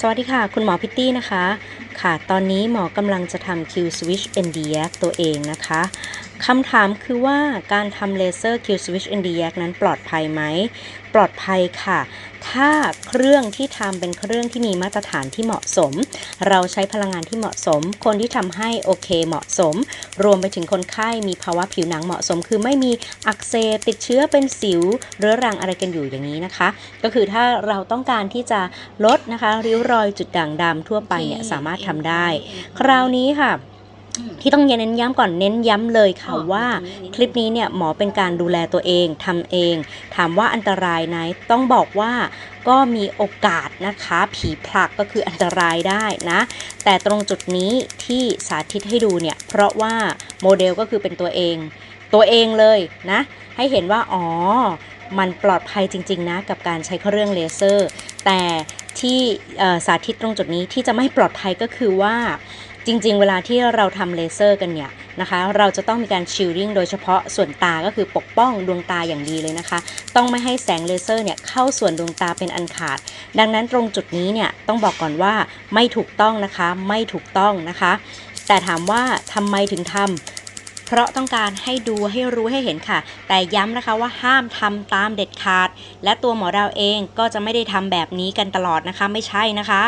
สวัสดีค่ะ คุณหมอพิตตี้นะคะ ค่ะ ตอนนี้หมอกำลังจะทำ Q Switch NDX ตัวเองนะคะ คำถามคือว่าการทำเลเซอร์ Q Switch NDX นั้นปลอดภัยไหม ปลอดภัยค่ะ ถ้าเครื่องที่ทำเป็นเครื่องที่มีมาตรฐานที่เหมาะสม เราใช้พลังงานที่เหมาะสม คนที่ทำให้โอเคเหมาะสม รวมไปถึงคนไข้มีภาวะผิวหนังเหมาะสม คือไม่มีอักเสบติดเชื้อเป็นสิวเรื้อรังอะไรกันอยู่อย่างนี้นะคะ ก็คือถ้าเราต้องการที่จะลดนะคะ ริ้วรอยจุดด่างดำทั่วไปเนี่ยสามารถทำได้ คราวนี้ค่ะ ที่ต้องเน้นย้ำก่อนเน้นย้ำเลยค่ะว่าคลิปนี้เนี่ยหมอเป็นการดูแลตัวเองทำเอง ถามว่าอันตรายไหมต้องบอกว่าก็มีโอกาสนะคะ ผีผลักก็คืออันตรายได้นะ แต่ตรงจุดนี้ที่สาธิตให้ดูเนี่ย เพราะว่าโมเดลก็คือเป็นตัวเอง ตัวเองเลยนะ ให้เห็นว่าอ๋อมันปลอดภัยจริง ๆ นะ กับการใช้เครื่องเลเซอร์ แต่ที่เอ่อสาธิตตรงจุดนี้ที่จะไม่ปลอดภัยก็คือว่า จริงๆ เวลาที่เราทำเลเซอร์กันเนี่ยนะคะเราจะต้องมีการชิลดิ้งโดยเฉพาะส่วนตาก็คือปกป้องดวงตาอย่างดีเลยนะคะ ต้องไม่ให้แสงเลเซอร์เนี่ยเข้าส่วนดวงตาเป็นอันขาด ดังนั้นตรงจุดนี้เนี่ยต้องบอกก่อนว่าไม่ถูกต้องนะคะไม่ถูกต้องนะคะ แต่ถามว่าทำไมถึงทำเพราะต้องการให้ดูให้รู้ให้เห็นค่ะ แต่ย้ำนะคะว่าห้ามทำตามเด็ดขาด และตัวหมอดาวเองก็จะไม่ได้ทำแบบนี้กันตลอดนะคะ ไม่ใช่นะคะ